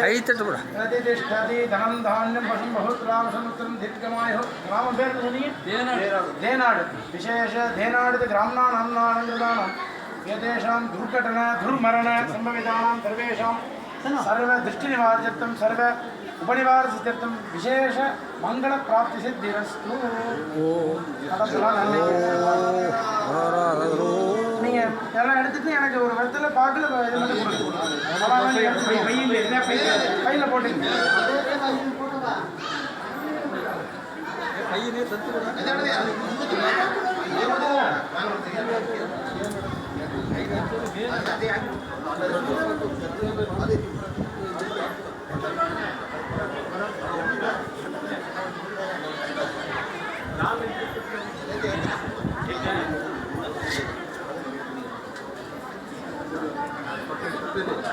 கைத்தட்டு கூட திஷ்டதி தனம் தானியம் பசும் பகுத்ராம் சமுத்திரம் தீர்க்கமாயோ கிராம பேர் தேனாடு விசேஷ தேனாடு கிராம்னாம் அம்னானந்தானம் எதேஷாம் துர்கடன துர்மரண சம்பவிதானாம் சர்வேஷாம் சர்வ திருஷ்டி நிவாரித்தம் சர்வ ఉపనివార సిద్ధార్థం విశేష మంగళ ప్రాప్తి సిద్ధిరస్తు ఓ எனக்கு ஒரு இடத்துல பார்க்கல கையில போட்டீங்க கொடுங்க. அதெல்லாம் நீங்க போட்டுங்க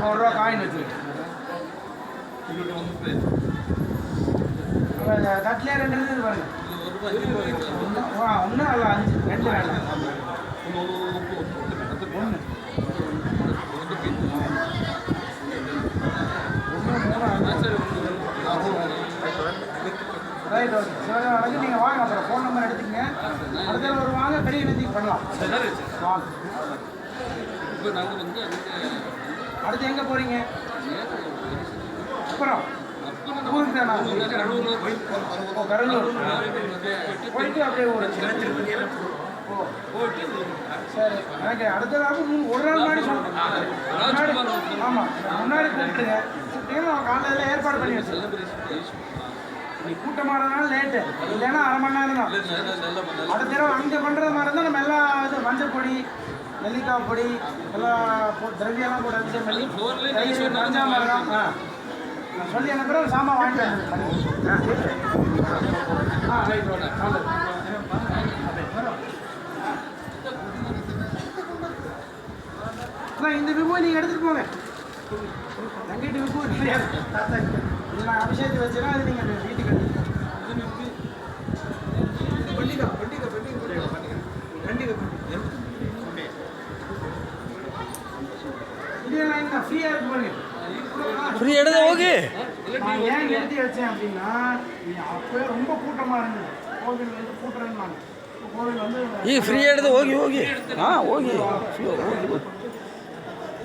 நூறுரூவா காயின் வச்சுருக்கு தட்டிலே ரெண்டு இருக்குது பாருங்க. ஒன்று அல்ல அஞ்சு ரெண்டு. ஒன்று ரைட் ஓகே சிவகங்கை வழக்கு நீங்கள் வாங்க அப்புறம் ஃபோன் நம்பர் எடுத்துக்கங்க அடுத்த ஒரு வாங்க பெரிய நிதிக்கு பண்ணலாம். அடுத்து எங்கே போகிறீங்க அப்புறம் ஊருக்கு தானா? கடலூர் போயிட்டு அப்படியே ஓ சரி. எனக்கு அடுத்த நாள் மூணு- ஒரு நாள் முன்னாடி முன்னாடி ஆமாம் முன்னாடி கூப்பிட்டுருங்க. காலையில் ஏற்பாடு பண்ணி வச்சிருக்கேன். நீ கூட்டமானதுனால லேட்டு இல்லைன்னா அரை மணி நேரம் தான் அடுத்த தடவை அங்கே பண்ணுறது மாதிரி இருந்தால் நம்ம எல்லா இது மஞ்சள் பொடி நெல்லிக்காய் பொடி எல்லாம் திரவியெல்லாம் போட்டு அடிச்சு மல்லி பஞ்சாமிரதம் ஆ. நான் சொல்லி அனுப்புகிறேன் சாமான் வாங்கிட்டு வந்து ஆ ரைட் அதான் இந்த விபூ நீங்கள் எடுத்துகிட்டு போங்க. தங்கிட்டு விபூ கிடையாது. நான் அபிஷேகத்தை வச்சுன்னா அது நீங்கள் வீட்டுக்கு எடுத்துட்டு இதெல்லாம் என்ன ஃப்ரீயாக இருக்கு பாருங்க ಫ್ರೀ ಹಿಡ್ದು ಹೋಗಿ நான் ஏன் நிறுத்தி வச்சேன் அப்படின்னா நீ அப்பவே ரொம்ப கூட்டமாக இருந்தது கோவில் வந்து கூட்டுறேன்னாங்க இப்போ கோவில் வந்து ಈಗ ಫ್ರೀ ಹಿಡ್ದು ಹೋಗಿ ಹೋಗಿ ಹಾಂ ಹೋಗಿ ಹೋಗಿ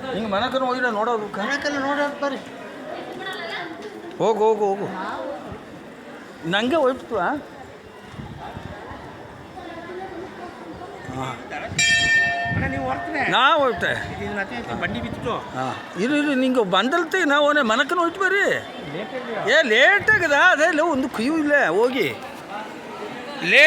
ಹಿಂಗೆ ಮನಕನ ಹೋಗಿಲ್ಲ ನೋಡೋದು ಕಣಕಲ್ಲಿ ನೋಡೋದು ಬರ್ರಿ ಹೋಗು ಹೋಗು ಹೋಗು. ನಂಗೆ ಹೋಯ್ತು ಹಾಂ. ನಾ ಹೋಯ್ತೆ ಬಂಡಿ ಬಿತ್ತು ಹಾಂ. ಇರು ಇರು ನಿಂಗೆ ಬಂದಲ್ತಿ ನಾವು ಮನಕನ ಹೋಯ್ತು ಬರ್ರಿ. ಏ ಲೇಟ್ ಆಗದ ಅದೇ ಇಲ್ಲ ಒಂದು ಕುಯ್ಯೂ ಇಲ್ಲ ಹೋಗಿ.